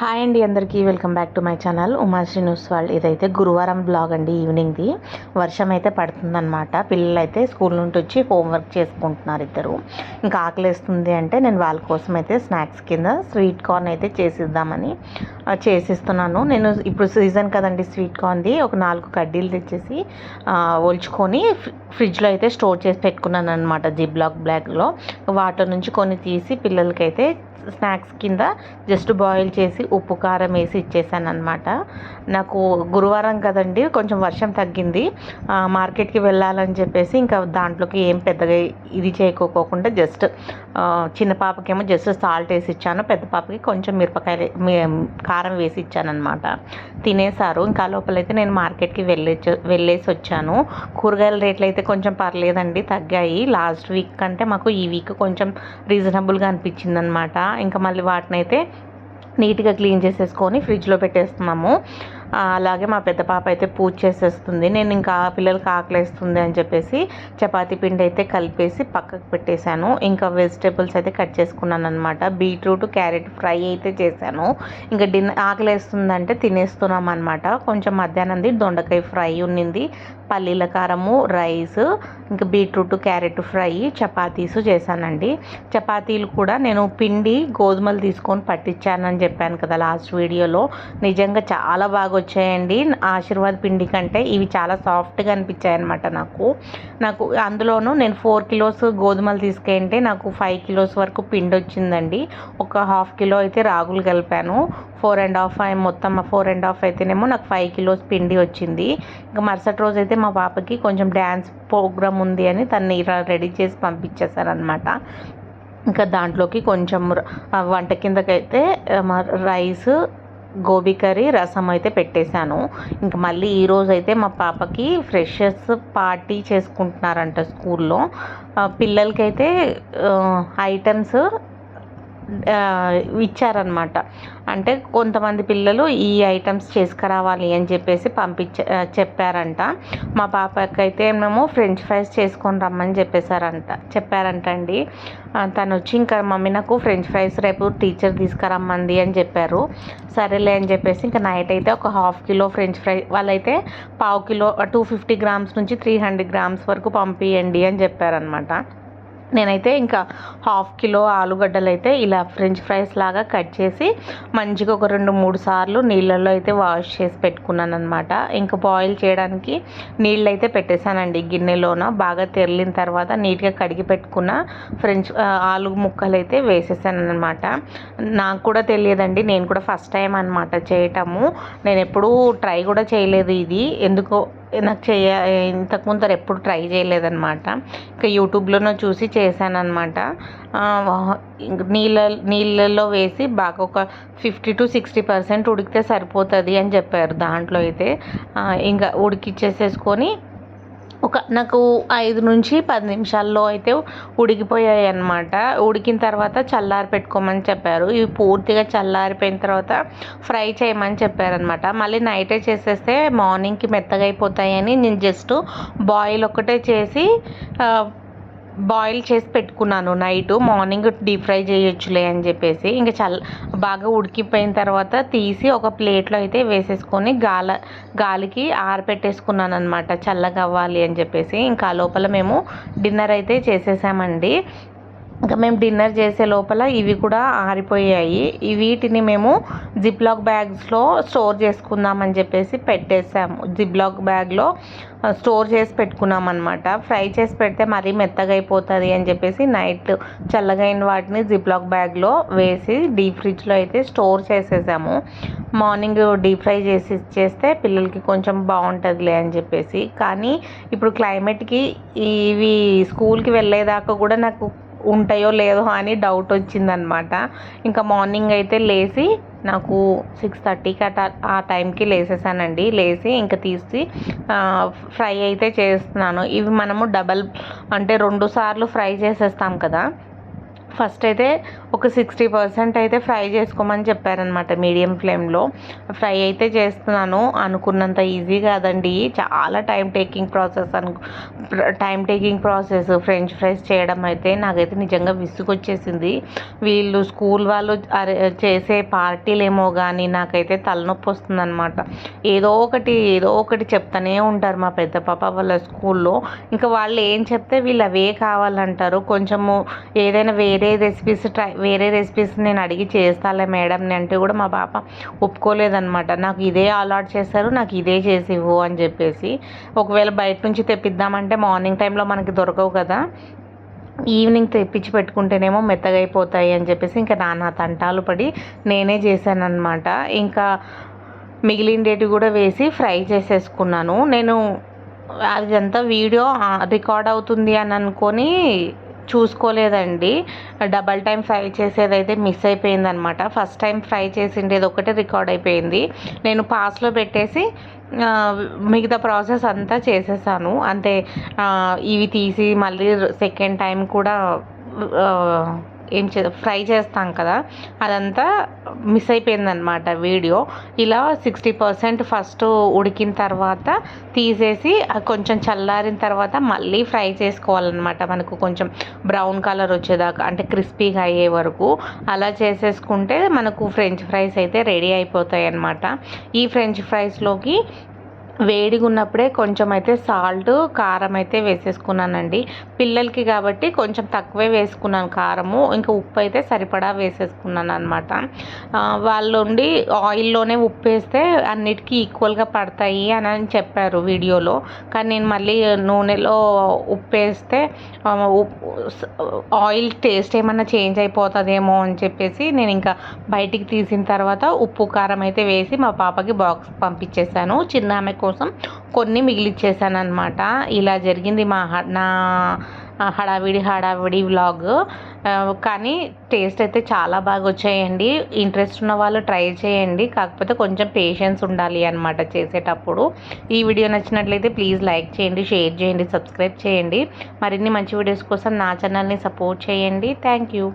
Hi అండి అందరికీ welcome back to my channel. Umasri news world. ఇదైతే గురువారం బ్లాగ్ అండి ఈవినింగ్ది. వర్షం అయితే పడుతుందన్నమాట. పిల్లలు అయితే స్కూల్ నుండి వచ్చి హోంవర్క్ చేసుకుంటున్నారు ఇద్దరు. ఇంకా ఆకలిస్తుంది అంటే నేను వాళ్ళ కోసం అయితే స్నాక్స్ కింద స్వీట్ కార్న్ అయితే చేసిద్దామని చేసిస్తున్నాను. నేను ఇప్పుడు సీజన్ కదండి స్వీట్ కార్న్ది. ఒక నాలుగు కడ్డీలు తెచ్చేసి ఒల్చుకొని ఒలుచుకొని ఫ్రిడ్జ్లో అయితే స్టోర్ చేసి పెట్టుకున్నాను అనమాట జిబ్లాక్ బ్లాక్లో. వాటర్ నుంచి కొన్ని తీసి పిల్లలకైతే స్నాక్స్ కింద జస్ట్ బాయిల్ చేసి ఉప్పు కారం వేసి ఇచ్చేసాను అనమాట నాకు గురువారం కదండి కొంచెం వర్షం తగ్గింది. మార్కెట్కి వెళ్ళాలని చెప్పేసి ఇంకా దాంట్లోకి ఏం పెద్దగా ఇది చేయకోకుండా జస్ట్ చిన్న పాపకేమో జస్ట్ సాల్ట్ వేసి ఇచ్చాను. పెద్ద పాపకి కొంచెం మిరపకాయలు కారం వేసి ఇచ్చాను అనమాట తినేసారు ఇంకా లోపలైతే నేను మార్కెట్కి వెళ్ళే వెళ్ళేసి వచ్చాను. కూరగాయల రేట్లు అయితే కొంచెం పర్లేదండి తగ్గాయి. లాస్ట్ వీక్ కంటే మాకు ఈ వీక్ కొంచెం రీజనబుల్గా అనిపించింది అనమాట ఇంకా మళ్ళీ వాటిని అయితే నీట్గా క్లీన్ చేసేసుకొని ఫ్రిడ్జ్లో పెట్టేస్తున్నాము. అలాగే మా పెద్ద పాప అయితే పూజ చేసేస్తుంది. నేను ఇంకా పిల్లలకి ఆకలేస్తుంది అని చెప్పేసి చపాతీ పిండి అయితే కలిపేసి పక్కకు పెట్టేశాను. ఇంకా వెజిటేబుల్స్ అయితే కట్ చేసుకున్నాను అనమాట బీట్రూట్ క్యారెట్ ఫ్రై అయితే చేశాను. ఇంకా డిన్నర్ ఆకలేస్తుందంటే తినేస్తున్నాం అనమాట కొంచెం మధ్యాహ్నంది దొండకాయ ఫ్రై ఉన్నింది. పల్లీల కారము రైస్ ఇంకా బీట్రూట్ క్యారెట్ ఫ్రై చపాతీస్ చేశానండి. చపాతీలు కూడా నేను పిండి గోధుమలు తీసుకొని పట్టించానని చెప్పాను కదా లాస్ట్ వీడియోలో. నిజంగా చాలా బాగా వచ్చాయండి. ఆశీర్వాద్ పిండి కంటే ఇవి చాలా సాఫ్ట్గా అనిపించాయి అనమాట నాకు. నాకు అందులోనూ నేను ఫోర్ కిలోస్ గోధుమలు తీసుకుంటే నాకు ఫైవ్ కిలోస్ వరకు పిండి వచ్చిందండి. ఒక హాఫ్ కిలో అయితే రాగులు కలిపాను. ఫోర్ అండ్ హాఫ్ మొత్తం ఫోర్ అండ్ హాఫ్ అయితేనేమో నాకు ఫైవ్ కిలోస్ పిండి వచ్చింది. ఇంకా మరుసటి రోజు అయితే మా పాపకి కొంచెం డ్యాన్స్ ప్రోగ్రామ్ ఉంది అని తను ఇలా రెడీ చేసి పంపించేశారనమాట ఇంకా దాంట్లోకి కొంచెం వంట కిందకైతే రైస్ గోబీ కర్రీ రసం అయితే పెట్టేశాను. ఇంకా మళ్ళీ ఈరోజు అయితే మా పాపకి ఫ్రెషర్స్ పార్టీ చేసుకుంటున్నారంట స్కూల్లో. పిల్లలకైతే ఐటమ్స్ ఇచ్చారనమాట అంటే కొంతమంది పిల్లలు ఈ ఐటమ్స్ చేసుకురావాలి అని చెప్పేసి పంపించ చెప్పారంట. మా పాపకైతే మేము ఫ్రెంచ్ ఫ్రైస్ చేసుకొని రమ్మని చెప్పేశారంట చెప్పారంట అండి తను వచ్చి ఇంకా మమ్మీ నాకు ఫ్రెంచ్ ఫ్రైస్ రేపు టీచర్ తీసుకురమ్మంది అని చెప్పారు. సరేలే అని చెప్పేసి ఇంకా నైట్ అయితే ఒక హాఫ్ కిలో ఫ్రెంచ్ ఫ్రై వాళ్ళైతే పావు కిలో టూ ఫిఫ్టీ గ్రామ్స్ నుంచి త్రీ హండ్రెడ్ గ్రామ్స్ వరకు పంపియండి అని చెప్పారనమాట నేనైతే ఇంకా హాఫ్ కిలో ఆలుగడ్డలు అయితే ఇలా ఫ్రెంచ్ ఫ్రైస్ లాగా కట్ చేసి మంచిగా ఒక రెండు మూడు సార్లు నీళ్ళల్లో అయితే వాష్ చేసి పెట్టుకున్నాను అనమాట ఇంకా బాయిల్ చేయడానికి నీళ్ళు అయితే పెట్టేశానండి గిన్నెలోన. బాగా తెరిలిన తర్వాత నీట్గా కడిగి పెట్టుకున్న ఫ్రెంచ్ ఆలు ముక్కలు అయితే వేసేసాను అనమాట నాకు కూడా తెలియదండి నేను కూడా ఫస్ట్ టైం అనమాట చేయటము. నేను ఎప్పుడూ ట్రై కూడా చేయలేదు ఇది. ఎందుకో నాకు చేయ ఇంతకు ముందర ఎప్పుడు ట్రై చేయలేదన్నమాట. ఇంకా యూట్యూబ్లోనో చూసి చేశానమాట నీళ్ళ నీళ్ళల్లో వేసి బాగా ఒక ఫిఫ్టీ టు సిక్స్టీ పర్సెంట్ ఉడికితే సరిపోతుంది అని చెప్పారు దాంట్లో అయితే. ఇంకా ఉడికిచ్చేసేసుకొని ఒక నాకు ఐదు నుంచి పది నిమిషాల్లో అయితే ఉడికిపోయాయి అన్నమాట ఉడికిన తర్వాత చల్లారి పెట్టుకోమని చెప్పారు. ఇవి పూర్తిగా చల్లారిపోయిన తర్వాత ఫ్రై చేయమని చెప్పారనమాట మళ్ళీ నైటే చేసేస్తే మార్నింగ్కి మెత్తగా అయిపోతాయని నేను జస్ట్ బాయిల్ ఒకటే చేసి బాయిల్ చేసి పెట్టుకున్నాను నైట్. మార్నింగ్ డీప్ ఫ్రై చేయొచ్చులే అని చెప్పేసి. ఇంకా చల్ బాగా ఉడికిపోయిన తర్వాత తీసి ఒక ప్లేట్లో అయితే వేసేసుకొని గాల గాలికి ఆరపెట్టేసుకున్నాను అనమాట చల్లగా అవ్వాలి అని చెప్పేసి. ఇంకా ఆ లోపల మేము డిన్నర్ అయితే చేసేసామండి. ఇంకా మేము డిన్నర్ చేసే లోపల ఇవి కూడా ఆరిపోయాయి. వీటిని మేము జిప్లాక్ బ్యాగ్స్లో స్టోర్ చేసుకుందామని చెప్పేసి పెట్టేసాము జిప్లాక్ బ్యాగ్లో స్టోర్ చేసి పెట్టుకున్నాం అనమాట ఫ్రై చేసి పెడితే మరీ మెత్తగా అయిపోతుంది అని చెప్పేసి నైట్ చల్లగైన వాటిని జిప్లాక్ బ్యాగ్లో వేసి డీప్ ఫ్రిడ్జ్లో అయితే స్టోర్ చేసేసాము. మార్నింగ్ డీప్ ఫ్రై చేసి ఇచ్చేస్తే పిల్లలకి కొంచెం బాగుంటుందిలే అని చెప్పేసి. కానీ ఇప్పుడు క్లైమేట్కి ఇవి స్కూల్కి వెళ్ళేదాకా కూడా నాకు ఉంటాయో లేదో అని డౌట్ వచ్చిందనమాట. ఇంకా మార్నింగ్ అయితే లేచి నాకు సిక్స్ థర్టీకి అట ఆ టైంకి లేసేసానండి. లేచి ఇంకా తీసి ఫ్రై అయితే చేస్తున్నాను. ఇవి మనము డబల్ అంటే రెండు సార్లు ఫ్రై చేసేస్తాం కదా. ఫస్ట్ అయితే ఒక సిక్స్టీ పర్సెంట్ అయితే ఫ్రై చేసుకోమని చెప్పారనమాట మీడియం ఫ్లేమ్లో. ఫ్రై అయితే చేస్తున్నాను. అనుకున్నంత ఈజీ కాదండి. చాలా టైం టేకింగ్ ప్రాసెస్ అను time taking process French fries చేయడం అయితే నాకైతే నిజంగా విసుగొచ్చేసింది. వీళ్ళు స్కూల్ వాళ్ళు చేసే పార్టీలేమో కానీ నాకైతే తలనొప్పి వస్తుందన్నమాట. ఏదో ఒకటి ఏదో ఒకటి చెప్తానే ఉంటారు మా పెద్ద పాప వాళ్ళ స్కూల్లో. ఇంకా వాళ్ళు ఏం చెప్తే వీళ్ళు అవే కావాలంటారు. కొంచెము ఏదైనా వేరే వేరే రెసిపీస్ ట్రై వేరే రెసిపీస్ నేను అడిగి చేస్తాలే మేడం అంటే కూడా మా పాప ఒప్పుకోలేదనమాట నాకు ఇదే అలాట్ చేస్తారు నాకు ఇదే చేసి ఇవ్వు అని చెప్పేసి. ఒకవేళ బయట నుంచి తెప్పిద్దామంటే మార్నింగ్ టైంలో మనకి దొరకవు కదా. ఈవినింగ్ తెప్పించి పెట్టుకుంటేనేమో మెత్తగా అయిపోతాయి అని చెప్పేసి ఇంకా నాన్న తంటాలు పడి నేనే చేశాను అనమాట ఇంకా మిగిలిండేటి కూడా వేసి ఫ్రై చేసేసుకున్నాను. నేను అదంతా వీడియో రికార్డ్ అవుతుంది అని అనుకొని చూసుకోలేదండి. డబల్ టైం ఫ్రై చేసేదైతే మిస్ అయిపోయిందనమాట ఫస్ట్ టైం ఫ్రై చేసిండేది ఒకటే రికార్డ్ అయిపోయింది. నేను పాస్లో పెట్టేసి మిగతా ప్రాసెస్ అంతా చేసేసాను. అంటే ఇవి తీసి మళ్ళీ సెకండ్ టైం కూడా ఏం చే ఫ్రై చేస్తాం కదా అదంతా మిస్ అయిపోయిందనమాట వీడియో. ఇలా సిక్స్టీ పర్సెంట్ ఫస్ట్ ఉడికిన తర్వాత తీసేసి కొంచెం చల్లారిన తర్వాత మళ్ళీ ఫ్రై చేసుకోవాలన్నమాట మనకు కొంచెం బ్రౌన్ కలర్ వచ్చేదాకా అంటే క్రిస్పీగా అయ్యే వరకు. అలా చేసేసుకుంటే మనకు ఫ్రెంచ్ ఫ్రైస్ అయితే రెడీ అయిపోతాయి అన్నమాట ఈ ఫ్రెంచ్ ఫ్రైస్లోకి వేడిగా ఉన్నప్పుడే కొంచెం అయితే సాల్ట్ కారం అయితే వేసేసుకున్నానండి. పిల్లలకి కాబట్టి కొంచెం తక్కువే వేసుకున్నాను కారము. ఇంకా ఉప్పు అయితే సరిపడా వేసేసుకున్నాను అనమాట వాళ్ళు ఉండి ఆయిల్లోనే ఉప్పు వేస్తే అన్నిటికీ ఈక్వల్గా పడతాయి అని చెప్పారు వీడియోలో. కానీ నేను మళ్ళీ నూనెలో ఉప్పు వేస్తే ఆయిల్ టేస్ట్ ఏమన్నా చేంజ్ అయిపోతుందేమో అని చెప్పేసి నేను ఇంకా బయటికి తీసిన తర్వాత ఉప్పు కారం అయితే వేసి మా పాపకి బాక్స్ పంపించేశాను. చిన్న ఆమె కోసం కొన్ని మిగిలిచ్చేసాను అనమాట ఇలా జరిగింది మా నా హడావిడి హడావిడి వ్లాగ్. కానీ టేస్ట్ అయితే చాలా బాగా వచ్చాయండి ఇంట్రెస్ట్ ఉన్న వాళ్ళు ట్రై చేయండి. కాకపోతే కొంచెం పేషెన్స్ ఉండాలి అనమాట చేసేటప్పుడు. ఈ వీడియో నచ్చినట్లయితే ప్లీజ్ లైక్ చేయండి షేర్ చేయండి సబ్స్క్రైబ్ చేయండి. మరిన్ని మంచి వీడియోస్ కోసం నా ఛానల్ని సపోర్ట్ చేయండి. Thank you.